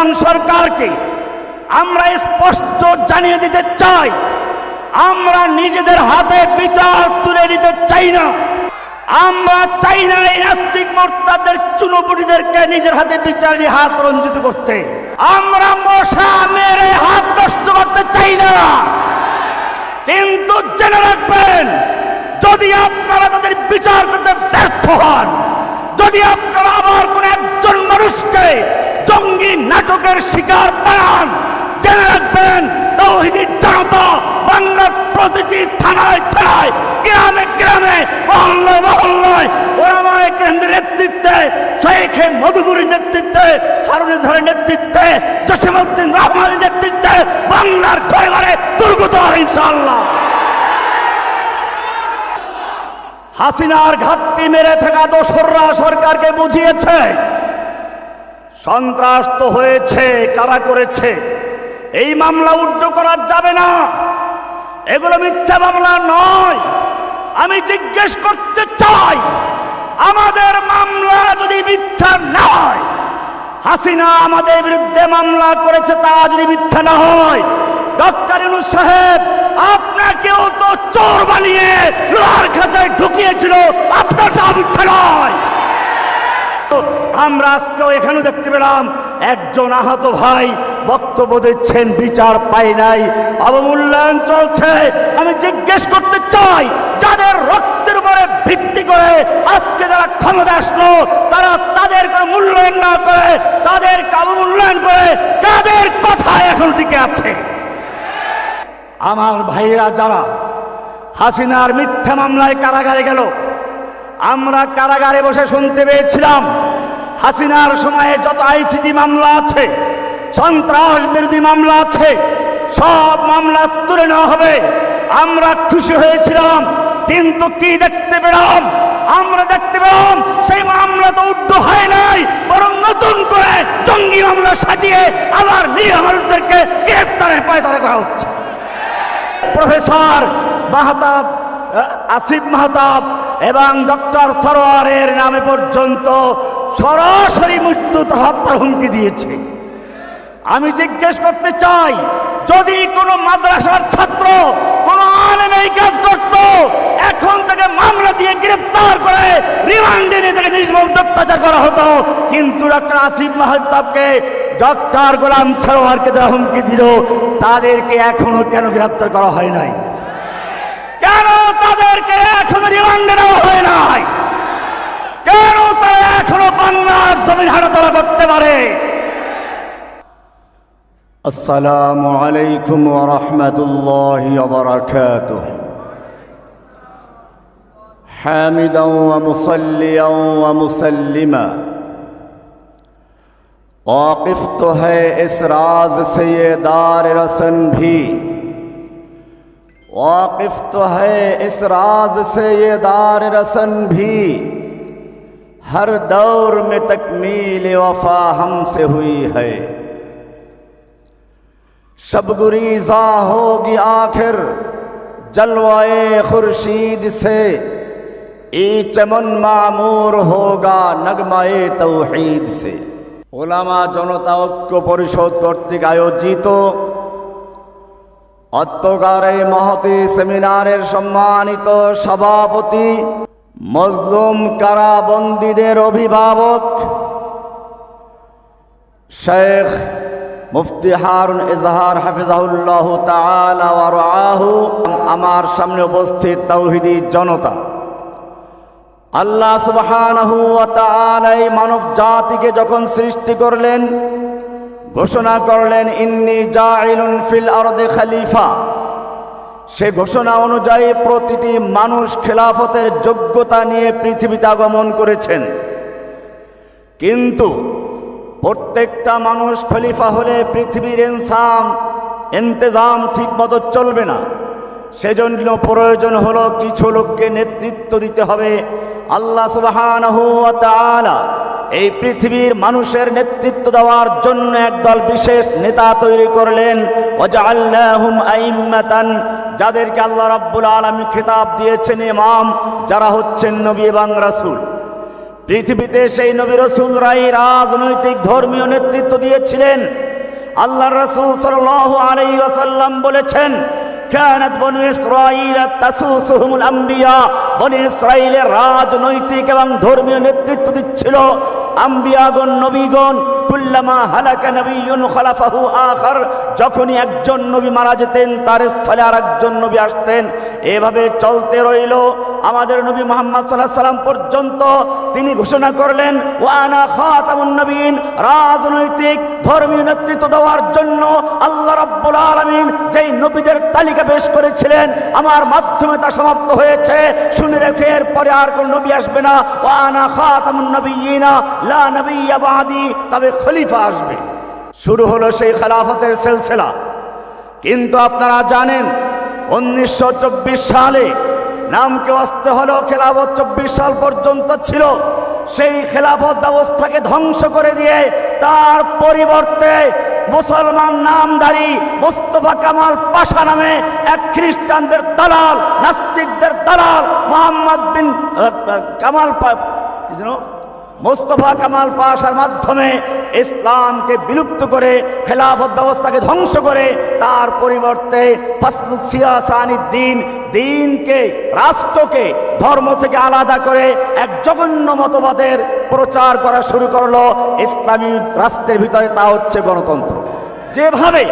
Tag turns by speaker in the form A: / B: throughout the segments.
A: বর্তমান সরকারকে আমরা স্পষ্ট জানিয়ে দিতে চাই, আমরা নিজেদের হাতে বিচার তুলে নিতে চাই না। আমরা চাই না এই নাস্তিক মোর্তাদের চুনোপুটিদেরকে নিজের হাতে বিচারে হাত রঞ্জিত করতে। আমরা মশা মেরে হাত নষ্ট করতে চাই না। কিন্তু জেনে রাখবেন, যদি আপনারা তাদের বিচার করতে ব্যর্থ হন, যদি আপনারা আবার কোন একজন মানুষকে জঙ্গি নাটকের শিকার বানান জেনে রাখবেন, তৌহিদি জনতা বাংলার প্রতিটি থানায় থানায়, গ্রামে গ্রামে, মহল্লায় মহল্লায় ওরামায় কেন্দ্রের নেতৃত্বে, শেখে মধুগুরির নেতৃত্বে হারুন ধরের নেতৃত্বে, জসিমউদ্দিন রহমানের নেতৃত্বে, বাংলার ঘরে ঘরে দুর্গত হবে ইনশাআল্লাহ। হাসিনার ঘাটতি মেরে থাকা দোসররা সরকারকে বুঝিয়েছে। সন্ত্রাস তো হয়েছে, কারা করেছে? এই মামলা উড্ড করা যাবে না। এগুলো মিথ্যা মামলা নয়। আমি জিজ্ঞেস করতে চাই, আমাদের মামলা যদি মিথ্যা নয় হাসিনা আমাদের বিরুদ্ধে মামলা করেছে, তা যদি মিথ্যা না হয়, ডক্টর ইউনুস সাহেব আপনাকেও তো চোর বানিয়ে লোহার খাঁচায় ঢুকিয়েছিল, আপনার তা মিথ্যা নয়। আমরা আজকেও এখানে দেখতে পেলাম, একজন আহত ভাই বক্তব্য দিচ্ছেন, বিচার পাই নাই, অবমূল্যায়ন চলছে। আমি জিজ্ঞেস করতে চাই, যাদের রক্তের উপরে ভিত্তি করে আজকে যারা ক্ষমতা আসলো, তারা তাদের কোনো মূল্যায়ন না করে তাদের অবমূল্যায়ন করে তাদের কথায় এখন টিকে আছে? আমার ভাইরা যারা, হাসিনার মিথ্যা মামলায় কারাগারে গেল আমরা কারাগারে বসে শুনতে পেয়েছিলাম, হাসিনার সময়ে যত আইসিটি মামলা আছে, সন্ত্রাস বিরোধী মামলা আছে, সব মামলা তুলে নেওয়া হবে। আমরা খুশি হয়েছিলাম, কিন্তু কি দেখতে পেলাম? আমরা দেখতে পেলাম সেই মামলা তো উদ্ধ হয় নাই, বরং নতুন করে জঙ্গি মামলা সাজিয়ে আবার নিরীহ মানুষদেরকে পায়তারা করা হচ্ছে। প্রফেসর মাহতাব আসিফ মাহতাব এবং ডক্টর সরোয়ারের নামে পর্যন্ত সরাসরি মৃত্যু হত্যার হুমকি দিয়েছে। আমি জিজ্ঞেস করতে চাই, যদি কোনো মাদ্রাসার ছাত্র, কোনো আলেম এই কাজ করত, এখন তাকে মামলা দিয়ে গ্রেফতার করে রিমান্ডে নিয়ে তাকে নির্মম অত্যাচার করা হতো, কিন্তু ডক্টর আসিফ মাহতাবকে ডক্টর গোলাম সরোয়ারকে যারা হুমকি দিল, তাদেরকে এখনও কেন গ্রেফতার করা হয় নাই? কেন? তাদেরকে এখনো রিমান্ডে নেওয়া হয় নাই। কেন তারা এখনো বাংলার জমি হারতলা করতে পারে?
B: السلام عليكم ورحمة الله وبركاته حامدا ومصليا ومسلما واقف تو ہے اس راز سے یہ دار رسن بھی واقف تو ہے اس راز سے یہ دار رسن بھی۔ ہر دور میں تکمیل وفا ہم سے ہوئی ہے۔ شب گریزا ہوگی آخر جلوائے خورشید سے۔ ای چمن معمور ہوگا نگمائے توحید سے۔ علما জনতা ঐক্য পরিষদ কর্তৃক جیتو অত্যকার এই মহতি সেমিনারের সম্মানিত সভাপতি, মজলুম কারাবন্দীদের অভিভাবক, শেখ মুফতি হারুন এজাহার হাফিজাহুল্লাহ ওয়া আমার সামনে উপস্থিত তাওহিদি জনতা। আল্লাহ তাআলা মানব জাতিকে যখন সৃষ্টি করলেন ঘোষণা করলেন, ইন্নি জাইলুন ফিল আরদে খালিফা। সে ঘোষণা অনুযায়ী প্রতিটি মানুষ খেলাফতের যোগ্যতা নিয়ে পৃথিবীতে আগমন করেছেন। কিন্তু প্রত্যেকটা মানুষ খলিফা হলে পৃথিবীর ইনসান, ইন্তেজাম ঠিক মতো চলবে না। সেজন্য প্রয়োজন হলো কিছু লোককে নেতৃত্ব দিতে হবে। আল্লাহ তাআলা এই পৃথিবীর মানুষের নেতৃত্ব দেওয়ার জন্য একদল বিশেষ নেতা তৈরি করলেন। যাদেরকে আল্লাহ রাব্বুল আলামিন খেতাব দিয়েছেন ইমাম, যারা হচ্ছেন নবী এবং রাসূল। পৃথিবীতে সেই নবী রসুলরাই রাজনৈতিক ধর্মীয় নেতৃত্ব দিয়েছিলেন। আল্লাহ রসুল সাল্লাল্লাহু আলাইহি ওয়াসাল্লাম বলেছেন كانت بنو إسرائيل تسوسهم الأنبياء বনি ইসরায়েলের রাজনৈতিক এবং ধর্মীয় নেতৃত্ব দিচ্ছিল আম্বিয়াগণ নবীগণ কুল্লামা হালাকা নবিয়ুন খলাফাহু আখার যখনই একজন নবী মারা যেতেন তার স্থলে আর একজন নবী আসতেন এভাবে চলতে রইল আমাদের নবী মোহাম্মদ সাল্লাহ সাল্লাম পর্যন্ত তিনি ঘোষণা করলেন ওয়ানা খাতামুন নবীন রাজনৈতিক, ধর্মীয় নেতৃত্ব দেওয়ার জন্য আল্লাহ রাব্বুল আলামিন যেই নবীদের তালিকা পেশ করেছিলেন, আমার মাধ্যমে তা সমাপ্ত হয়েছে। শুনে রেখে এরপরে আর কোন নবী আসবে না। ওয়ানা খাতামুন নবিয়িনা লা নবিয়্যা বাদি, তবে খলিফা আসবে। শুরু হলো সেই খেলাফতের সিলসিলা। কিন্তু আপনারা জানেন, উনিশশো চব্বিশ সালে নামকে আসতে হলো খেলাফত চব্বিশ সাল পর্যন্ত ছিল সেই খেলাফত ব্যবস্থাকে ধ্বংস করে দিয়ে তার পরিবর্তে মুসলমান নামধারী মোস্তফা কামাল পাশা নামে এক খ্রিস্টানদের দালাল, নাস্তিকদের দালাল মোহাম্মদ বিন কামাল? মোস্তফা কামাল পাশার মাধ্যমে ইসলামকে বিলুপ্ত করে, খেলাফত ব্যবস্থাকে ধ্বংস করে, তার পরিবর্তে দিন দিনকে রাষ্ট্রকে, ধর্ম থেকে আলাদা করে এক জঘন্য মতবাদের প্রচার করা শুরু করল ইসলামী রাষ্ট্রের ভিতরে, তা হচ্ছে গণতন্ত্র। যেভাবে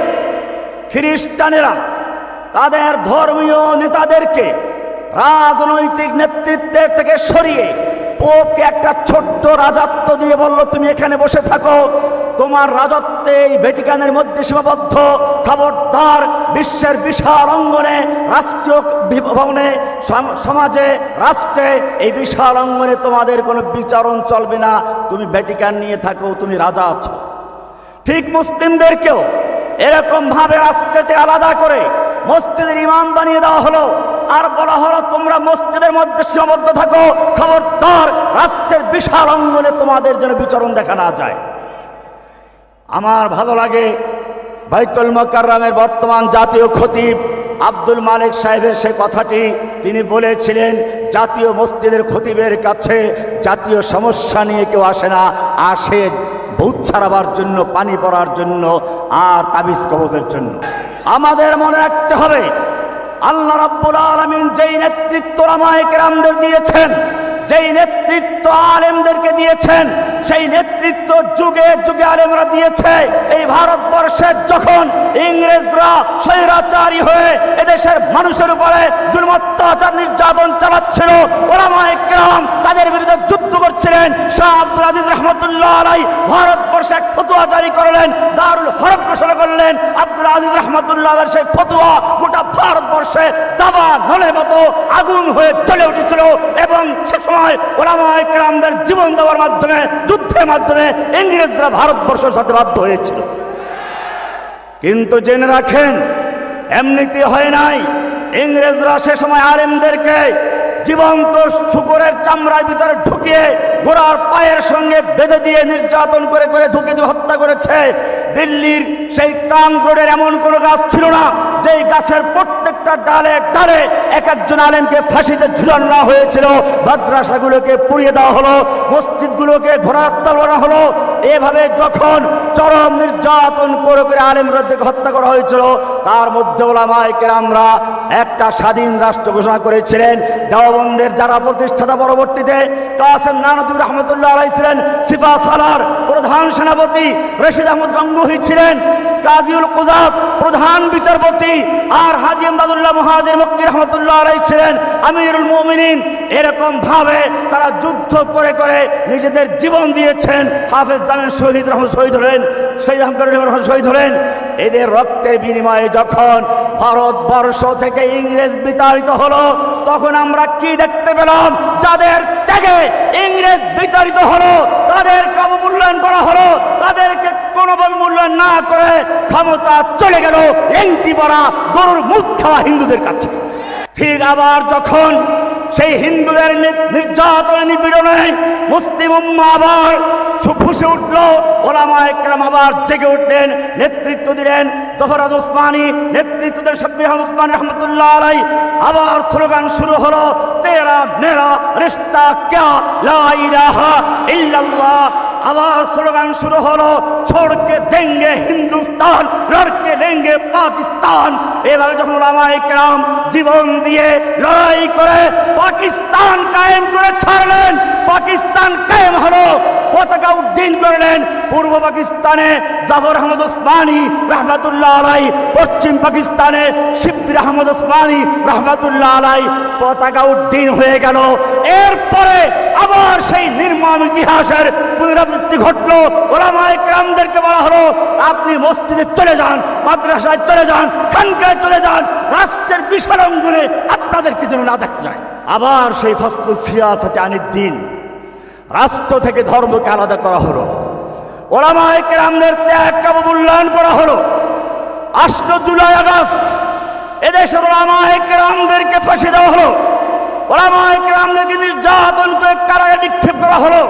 B: খ্রিস্টানেরা তাদের ধর্মীয় নেতাদেরকে রাজনৈতিক নেতৃত্বের থেকে সরিয়ে পোপকে একটা ছোট্ট রাজত্ব দিয়ে বলল, তুমি এখানে বসে থাকো। তোমার রাজত্বে এই ভেটিকানের মধ্যে সীমাবদ্ধ খবরদার বিশ্বের বিশাল অঙ্গনে, রাষ্ট্রীয় ভবনে সমাজে, রাষ্ট্রে এই বিশাল অঙ্গনে তোমাদের কোনো বিচারণ চলবে না। তুমি ভ্যাটিকান নিয়ে থাকো, তুমি রাজা আছো। ঠিক মুসলিমদেরকেও এরকম ভাবে রাষ্ট্রতে আলাদা করে মসজিদের ইমাম বানিয়ে দেওয়া হলো। আর বলা হলো, তোমরা মসজিদের মধ্যে সীমাবদ্ধ থাকো। খবরদার, রাষ্ট্রের বিশাল অঙ্গনে তোমাদের যেন বিচরণ দেখা না যায়। আমার ভালো লাগে বাইতুল মকাররামের বর্তমান জাতীয় খতিব আব্দুল মালিক সাহেবের সে কথাটি। তিনি বলেছিলেন, জাতীয় মসজিদের খতিবের কাছে জাতীয় সমস্যা নিয়ে কেউ আসে না। আসে ভূত ছাড়াবার জন্য, পানি পড়ার জন্য আর তাবিজ কবতের জন্য। আমাদের মনে রাখতে হবে আল্লাহ রাব্বুল আলামিন যেই নেতৃত্ব রামায়িক কেরামদের দিয়েছেন যেই নেতৃত্ব আলেমদেরকে দিয়েছেন সেই নেতৃত্ব যুগে যুগে আলেমরা দিয়েছে। এই ভারতবর্ষের যখন ইংরেজরা স্বৈরাচারী হয়ে এদেশের মানুষের উপরে জুলুম, অত্যাচার, নির্যাতন চালাচ্ছিল, ওলামায়ে কেরাম তাদের বিরুদ্ধে যুদ্ধ করছিলেন। শাহ আব্দুল আজিজ রহমতুল্লাহ আলাই ভারতবর্ষে এক ফতুয়া জারি করলেন, দারুল হরফ ঘোষণা করলেন। আব্দুল আজিজ রহমতুল্লাহ সেই ফতুয়া গোটা ভারতবর্ষে দাবা নলের মতো আগুন হয়ে চলে উঠেছিল এবং সে সময় ওলামায়ে জীবন দেওয়ার মাধ্যমে যুদ্ধের মাধ্যমে ইংরেজরা ভারতবর্ষের সাথে বাধ্য হয়েছিল। কিন্তু জেনে রাখেন, এমনিতে হয় নাই। ইংরেজরা সে সময় আলেমদেরকে জীবন্ত শুকুরের চামড়ার ভিতরে ঢুকিয়ে ঘোড়ার পায়ের সঙ্গে বেঁধে দিয়ে নির্যাতন করে করে ঢুকে হত্যা করেছে। দিল্লির সেই ট্রাঙ্ক রোডের এমন কোনো গাছ ছিল না যেই গাছের প্রত্যেকটা ডালে ডালে এক একজন আলেমকে ফাঁসিতে ঝুলানো হয়েছিল, মাদ্রাসাগুলোকে পুড়িয়ে দেওয়া হলো, মসজিদগুলোকে ঘোরাস্তাল করা হলো। এভাবে যখন চরম নির্যাতন করে করে আলেমরা হত্যা করা হয়েছিল তার মধ্যে ওলামায় কেরামরা একটা স্বাধীন রাষ্ট্র ঘোষণা করেছিলেন। দেওবন্দের যারা প্রতিষ্ঠাতা পরবর্তীতে কাসেম নানদুর রহমতুল্লাহ আলাই ছিলেন, সিফা সালার প্রধান সেনাপতি রশিদ আহমদ গঙ্গুহি ছিলেন, কাজীউল কুজাত প্রধান বিচারপতি আর হাজি আমদাদুল্লাহ মহাজির মক্কি রহমতুল্লাহ আলাই ছিলেন। আমিরুল মুমিনিন এরকম ভাবে তারা যুদ্ধ করে করে নিজেদের জীবন দিয়েছেন। হাফেজ জামিন শহীদ রহমান শহীদ হলেন। সেই আহমদ রহমান শহীদ হলেন। এদের রক্তের বিনিময়ে যখন ভারতবর্ষ থেকে ইংরেজ বিতাড়িত হলো, তখন আমরা কি দেখতে পেলাম? যাদের ত্যাগে ইংরেজ বিতাড়িত হলো, তাদেরকে অবমূল্যায়ন করা হলো, তাদেরকে কোনোভাবে মূল্যায়ন না করে ক্ষমতা চলে গেল এন্টি পড়া গরুর মুখ খাওয়া হিন্দুদের কাছে। ঠিক আবার যখন
A: সেই হিন্দুদের নির্যাতনে নিপীড়নে মুসলিম আবার ফুসে উঠল। ওলামা একরাম আবার জেগে উঠলেন, নেতৃত্ব দিলেন জহরাজ উসমানী নেতৃত্ব দিলেন উসমানি রহমতুল্লাহ আলাই আবার স্লোগান শুরু হলো, তেরা মেরা রিস্তা ক্যা লা ইল্লাল্লাহ। আবার স্লোগান শুরু হলো, ছোড়কে দেঙ্গে হিন্দুস্তান, লড়কে লেঙ্গে পাকিস্তান। এভাবে যখন রামায়িকরাম কেরাম জীবন দিয়ে লড়াই করে পাকিস্তান কায়েম করে ছাড়লেন পাকিস্তান কায়েম হলো। পতাকা উড্ডীন করলেন পূর্ব পাকিস্তানে জাফর আহমদ ওসমানী রহমাতুল্লাহ আলাই, পশ্চিম পাকিস্তানে শিবির আহমদ ওসমানী রহমাতুল্লাহ আলাই। পতাকা উড্ডীন হয়ে গেল। এরপরে আবার সেই নির্মম ইতিহাসের পুনরাবৃত্তি ঘটলো। ওলামায়ে কেরামদেরকে বলা হলো, আপনি মসজিদে চলে যান, মাদ্রাসায় চলে যান, খানকায় চলে যান, রাষ্ট্রের বিশাল অঙ্গনে আপনাদেরকে যেন না দেখা যায়। আবার সেই ফসল সিয়াসাতে আনির দিন রাষ্ট্র থেকে ধর্মকে আলাদা করা হলো। ওলামায়ে কেরামদের ত্যাগ কাবু করা হলো। আষ্ট জুলাই আগস্ট এদেশের ওলামায়ে কেরামদেরকে ফাঁসি দেওয়া হলো। ওলামায়ে কেরামদেরকে নির্যাতন করে কারাগারে নিক্ষেপ করা হলো।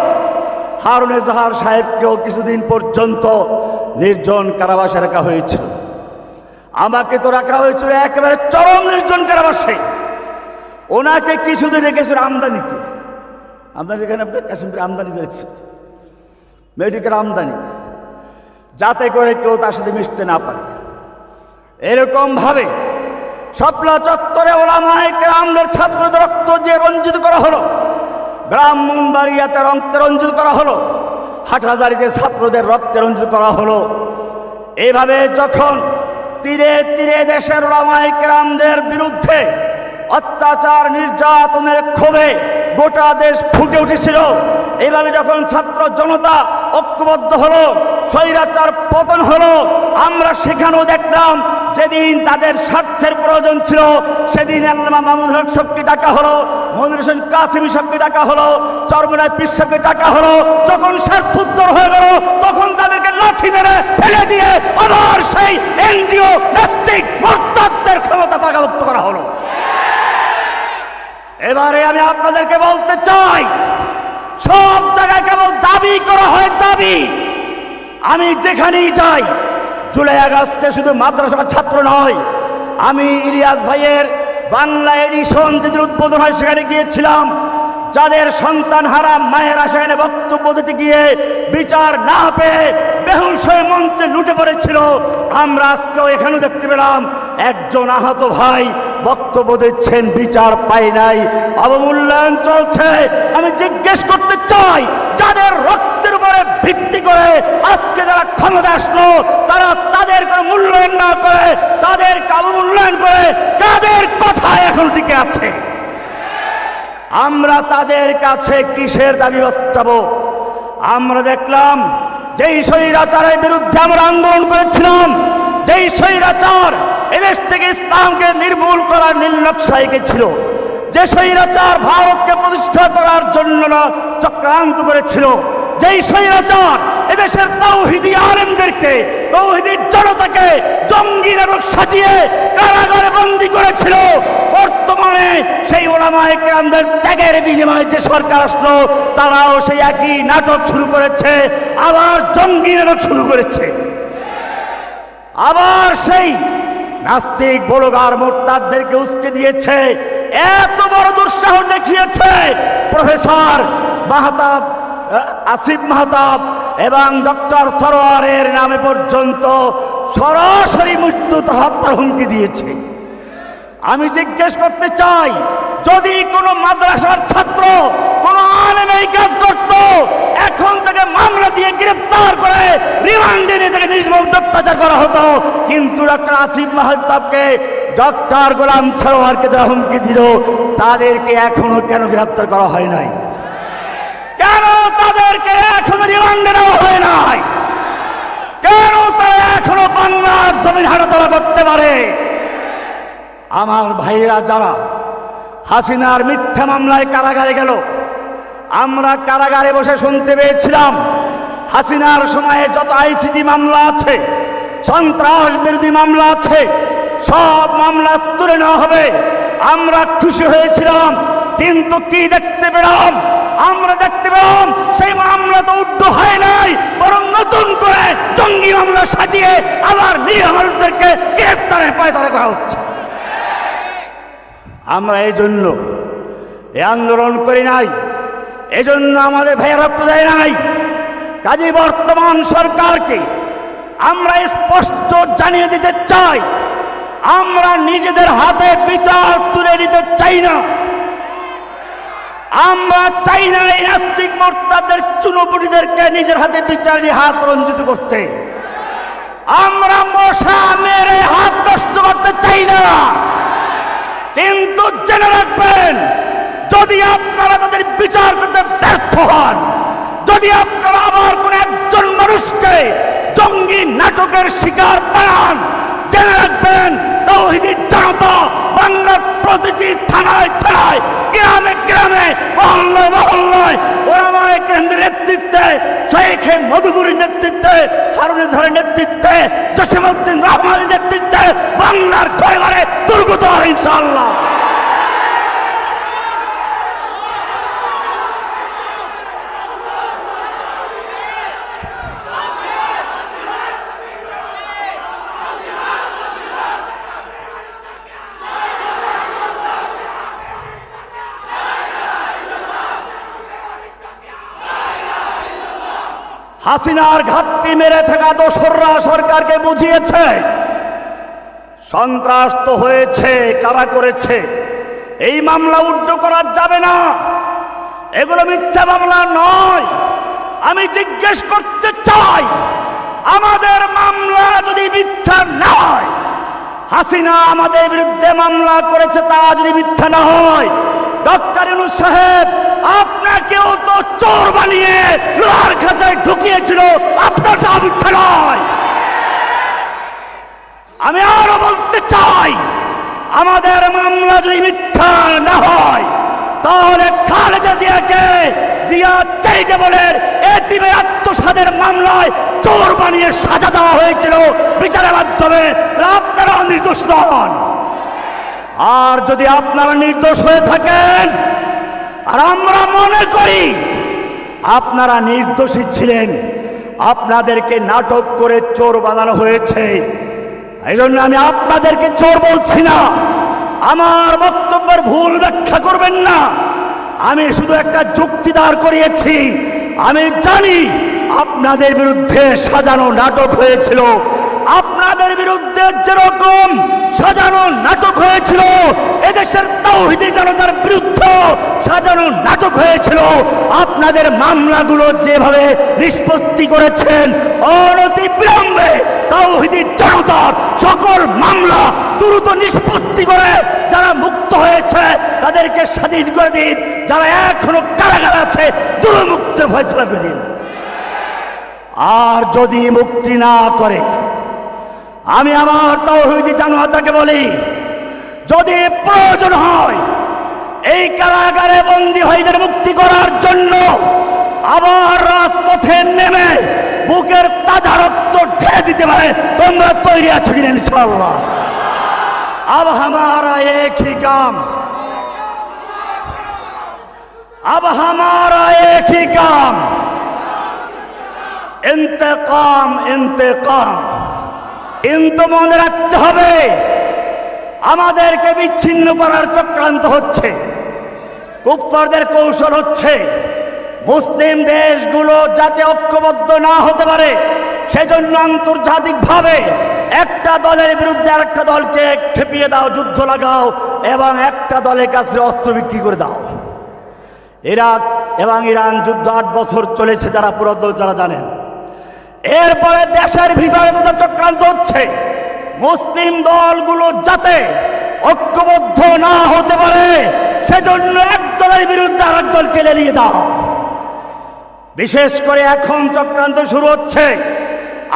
A: হারুন এজাহার সাহেবকেও কিছুদিন পর্যন্ত নির্জন কারাবাসে রাখা হয়েছিল। আমাকে তো রাখা হয়েছিল একেবারে চরম নির্জন কারাবাসে। ওনাকে কিছুদিন রেখেছিল আমদানিতে। আমরা যেখানে আপনার কাশ্মীর আমদানিতে রেখেছি মেডিকেল আমদানি। যাতে করে কেউ তার সাথে মিশতে না পারে। এরকম ভাবে শাপলা চত্বরে ওলামায় গ্রামদের ছাত্রদের রক্ত যে রঞ্জিত করা হলো। ব্রাহ্মণবাড়িয়াতে রক্তে রঞ্জিত করা হলো। হাটহাজারিতে ছাত্রদের রক্তে রঞ্জিত করা হলো। এইভাবে যখন তীরে তীরে দেশের ওলামায় গ্রামদের বিরুদ্ধে অত্যাচার, নির্যাতনের ক্ষোভে গোটা দেশ ফুটে উঠেছিল। এইভাবে যখন ছাত্র জনতা ঐক্যবদ্ধ হলো, স্বৈরাচার পতন হলো, আমরা সেখানেও দেখলাম যেদিন তাদের স্বার্থের প্রয়োজন ছিল, সেদিন আল্লামা মাহমুদ হক সবকে ডাকা হলো, মনির হোসেন কাসিমি সবকে ডাকা হলো, চরমনায় পীর সবকে ডাকা হলো। যখন স্বার্থ উত্তর হয়ে গেল, তখন তাদেরকে লাথি মেরে ফেলে দিয়ে আবার সেই এনজিও নাস্তিক মর্তাদের ক্ষমতা পাকাভুক্ত করা হলো। এবারে আমি আপনাদেরকে বলতে চাই, সব জায়গায় কেবল দাবি করা হয় দাবি। আমি যেখানেই যাই, জুলাই আগস্টে শুধু মাদ্রাসার ছাত্র নয়, আমি ইলিয়াস ভাইয়ের বাংলা এডিশন যেদিন উদ্বোধন হয় সেখানে গিয়েছিলাম। যাদের সন্তান হারা মায়েরা সেখানে বক্তব্য দিতে গিয়ে বিচার না পেয়ে বেহুশ হয়ে মঞ্চে লুটে পড়েছিল। আমরা আজকেও এখানেও দেখতে পেলাম একজন আহত ভাই বক্তব্য দিচ্ছেন, বিচার পাই নাই, অবমূল্যায়ন চলছে। আমি জিজ্ঞেস করতে চাই, যাদের রক্তের উপরে ভিত্তি করে আজকে যারা ক্ষমতা আসলো, তারা তাদের কোনো মূল্যায়ন না করে তাদের অবমূল্যায়ন করে তাদের কথায় এখন টিকে আছে? আমরা তাদের কাছে কিসের দাবি বাঁচাবো আমরা দেখলাম, যেই স্বৈরাচারের বিরুদ্ধে আমরা আন্দোলন করেছিলাম, যেই স্বৈরাচার এদেশ থেকে ইসলামকে নির্মূল করার নীলনকশা এঁকেছিল যে স্বৈরাচার ভারতকে প্রতিষ্ঠা করার জন্য চক্রান্ত করেছিল, যেই স্বৈরাচার এদেশের তৌহিদি আলেমদেরকে, তৌহিদি জনতাকে জঙ্গি নাটক সাজিয়ে কারাগারে বন্দি করেছিল। বর্তমানে সেই ওলামায়ে কেরামদের ত্যাগের বিনিময়ে যে সরকার আসলো, তারাও সেই একই নাটক শুরু করেছে, আবার জঙ্গি নাটক শুরু করেছে। আবার সেই নাস্তিক বড়গার মোর্তাদেরকে উস্কে দিয়েছে। এত বড় দুঃসাহ দেখিয়েছে। প্রফেসর মাহতাব আসিফ মাহতাব এবং ডক্টর সরোয়ারের নামে পর্যন্ত সরাসরি মৃত্যু হত্যার হুমকি দিয়েছে। আমি জিজ্ঞেস করতে চাই, যদি কোনো মাদ্রাসার ছাত্র, কোনো আলেম এই কাজ করত এখন তাকে মামলা দিয়ে গ্রেফতার করে রিমান্ডে নিয়ে তাকে নির্মম অত্যাচার করা হতো। কিন্তু ডক্টর আসিফ মাহতাবকে ডক্টর গোলাম সরোয়ারকে যারা হুমকি দিল, তাদেরকে এখনও কেন গ্রেফতার করা হয় নাই? কেন তাদেরকে এখনও রিমান্ডে নেওয়া হয় নাই? কেন তারা এখনও বাংলার জমিন হাঁটাতলা করতে পারে? আমার ভাইরা যারা হাসিনার মিথ্যা মামলায় কারাগারে গেল, আমরা কারাগারে বসে শুনতে পেয়েছিলাম। হাসিনার সময়ে যত আইসিটি মামলা আছে, সন্ত্রাস বিরোধী মামলা আছে, সব মামলা তুলে নেওয়া হবে। আমরা খুশি হয়েছিলাম, কিন্তু কি দেখতে পেলাম? আমরা দেখতে পেলাম সেই মামলা তো উদ্ধ হয় নাই, বরং নতুন করে জঙ্গি মামলা সাজিয়ে আবার নিরীহ মানুষদেরকে গ্রেপ্তারের পায়তারা করা হচ্ছে। আমরা এই জন্য এই আন্দোলন করি নাই এজন্য আমাদের ভাইয়া রক্ত দেয় নাই। কাজী বর্তমান সরকারকে আমরা স্পষ্ট জানিয়ে দিতে চাই, আমরা নিজেদের হাতে বিচার তুলে নিতে চাই না। আমরা চাই না এই নাস্তিক মোর্তাদের চুনোপুটিদেরকে নিজের হাতে বিচার হাত রঞ্জিত করতে। আমরা মশা মেরে হাত নষ্ট করতে চাই না। কিন্তু জেনে রাখবেন, যদি আপনারা তাদের বিচার করতে ব্যর্থ হন যদি আপনারা আবার কোন একজন মানুষকে জঙ্গি নাটকের শিকার বানান, জেনে রাখবেন জনতা বাংলার প্রতিটি থানায় থানায়, গ্রামে গ্রামে, মহল্লায় মহল্লায় ওরামায় কেন্দ্রের নেতৃত্বে, শেখে মধুপুরীর নেতৃত্বে, হারুন ধরের নেতৃত্বে, জসিমউদ্দিন রহমানের নেতৃত্বে বাংলার ঘরে ঘরে দুর্গত হবে হাসিনার ঘাটতি মেরে থাকা দোসররা সরকারকে বুঝিয়েছে। সন্ত্রাস তো হয়েছে, কারা করেছে? এই মামলা উড্ড করা যাবে না। এগুলো মিথ্যা মামলা নয়। আমি জিজ্ঞেস করতে চাই, আমাদের মামলা যদি মিথ্যা নয় হাসিনা আমাদের বিরুদ্ধে মামলা করেছে তা যদি মিথ্যা না হয়, ডক্টর সাহেব আপনাকেও তো চোর বানিয়ে লোহার খাঁচায় ঢুকিয়েছিল, আপনারটা মিথ্যা নয়। আমি আরও বলতে চাই, আমাদের মামলা যদি মিথ্যা না হয়, তাহলে খালেদা জিয়াকে জিয়া চ্যারিটেবলের এতিমের আত্মসাদের মামলায় চোর বানিয়ে সাজা দেওয়া হয়েছিল বিচারের মাধ্যমে। আপনারা নির্দোষ নন। আর যদি আপনারা নির্দোষ হয়ে থাকেন আর আমরা মনে করি আপনারা নির্দোষী ছিলেন। আপনাদেরকে নাটক করে চোর বানানো হয়েছে। এই জন্য আমি আপনাদেরকে চোর বলছি না। আমার বক্তব্যের ভুল ব্যাখ্যা করবেন না। আমি শুধু একটা যুক্তি দাঁড় করিয়েছি। আমি জানি আপনাদের বিরুদ্ধে সাজানো নাটক হয়েছিল। আপনাদের বিরুদ্ধে যেরকম সাজানো নাটক হয়েছিল, এদেশের তৌহিদি জনতার বিরুদ্ধে সাজানো নাটক হয়েছিল, আপনাদের মামলাগুলো যেভাবে নিষ্পত্তি করেছেন অনতি বিলম্বে তৌহিদি জনতার সকল মামলা দ্রুত নিষ্পত্তি করে যারা মুক্ত হয়েছে, তাদেরকে স্বাধীন করে দিন। যারা এখনও কারাগারে আছে দ্রুত মুক্ত ফয়সলা করে দিন। আর যদি মুক্তি না করে আমি আমার তৌহিদি জানোয়াতাকে বলি যদি প্রয়োজন হয় এই কারাগারে বন্দী ভাইদের মুক্তি করার জন্য আবার রাজপথে নেমে বুকের তাজা রক্ত ঢেলে দিতে পারে তোমরা তৈরি আছো কিনা ইনশাআল্লাহ अब हमारा एक ही काम अब हमारा एक ही काम इंतकाम इंतकाम কিন্তু মনে রাখতে হবে, আমাদেরকে বিচ্ছিন্ন করার চক্রান্ত হচ্ছে, কুফফারদের কৌশল হচ্ছে, মুসলিম দেশগুলো যাতে ঐক্যবদ্ধ না হতে পারে, সেজন্য আন্তর্জাতিকভাবে একটা দলের বিরুদ্ধে আরেকটা দলকে খেপিয়ে দাও, যুদ্ধ লাগাও, এবং একটা দলের কাছে অস্ত্র বিক্রি করে দাও। ইরাক এবং ইরান যুদ্ধ আট বছর চলেছে, যারা পুরাতন যারা জানেন। এরপরে দেশের ভিতরে তো চক্রান্ত হচ্ছে, মুসলিম দলগুলো যাতে ঐক্যবদ্ধ না হতে পারে, সেজন্য এক দলের বিরুদ্ধে আরেক দলকে লেলিয়ে দাও। বিশেষ করে এখন চক্রান্ত শুরু হচ্ছে।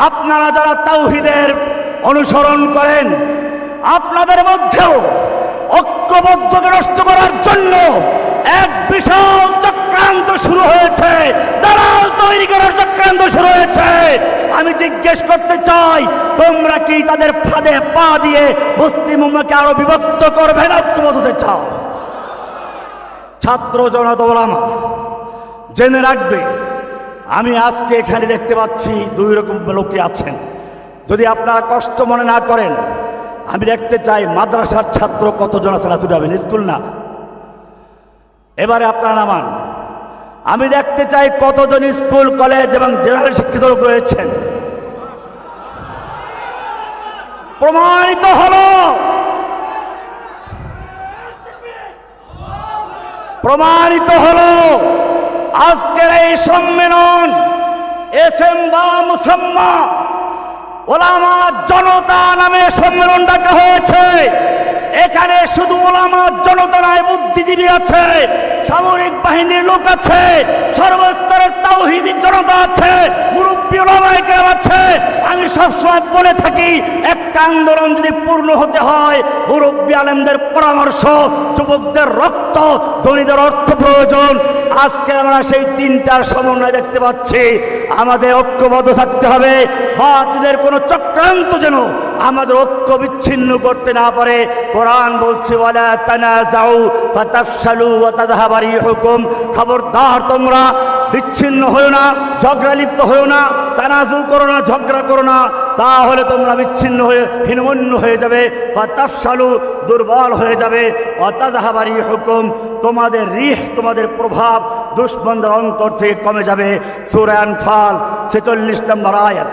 A: আপনারা যারা তাওহিদের অনুসরণ করেন, আপনাদের মধ্যেও ঐক্যবদ্ধকে নষ্ট করার জন্য এক বিশাল চক্রান্ত শুরু হয়েছে। দালাল তৈরি করার চক্রান্ত শুরু হয়েছে। আমি জিজ্ঞেস করতে চাই, তোমরা কি তাদের ফাঁদে পা দিয়ে মুসলিম উম্মাকে আরও বিভক্ত করবে না ঐক্যবদ্ধ হতে চাও? ছাত্র জনতা ওলামা, জেনে রাখবে, আমি আজকে এখানে দেখতে পাচ্ছি দুই রকম লোকে আছেন। যদি আপনারা কষ্ট মনে না করেন, আমি দেখতে চাই মাদ্রাসার ছাত্র কতজন আছেন তুলে যাবেন স্কুল না? এবারে আপনারা নামান। আমি দেখতে চাই কতজন স্কুল, কলেজ এবং জেনারেল শিক্ষিত লোক রয়েছেন। প্রমাণিত হলো। প্রমাণিত হলো। আজকের এই সম্মেলন এস এম বা মুসাম্মা ওলামা জনতা নামে সম্মেলন ডাকা হয়েছে। এখানে শুধু ওলামা জনতা নয় বুদ্ধিজীবী আছে, সামরিক বাহিনীর লোক আছে, সর্বস্তরের তাওহিদি জনতা আছে, মুরব্বী ওলামাইকে আছে। আমি সবসময় বলে থাকি, একটা আন্দোলন যদি পূর্ণ হতে হয়, মুরব্বী আলেমদের পরামর্শ, যুবকদের রক্ত ধনীদের অর্থ প্রয়োজন। আজকে আমরা সেই তিনটার সমন্বয় দেখতে পাচ্ছি। আমাদের ঐক্যবদ্ধ থাকতে হবে। বাতিলের কোনো চক্রান্ত যেন আমাদের ঐক্য বিচ্ছিন্ন করতে না পারে। কোরআন বলছে ওয়া তাযহাবা রিহুকুম। খবরদার তোমরা, বিচ্ছিন্ন হয়েও না, ঝগড়া লিপ্ত হয়েও না তানাজু করো না, ঝগড়া করো না। তাহলে তোমরা বিচ্ছিন্ন হয়ে হীনমন্য হয়ে যাবে ফাতাফসালু দুর্বল হয়ে যাবে। অতাজাহাবারি হুকুম, তোমাদের রিহ, তোমাদের প্রভাব দুশ্মনদের অন্তর থেকে কমে যাবে। সুরায়ন ফাল ছেচল্লিশ নম্বর আয়াত।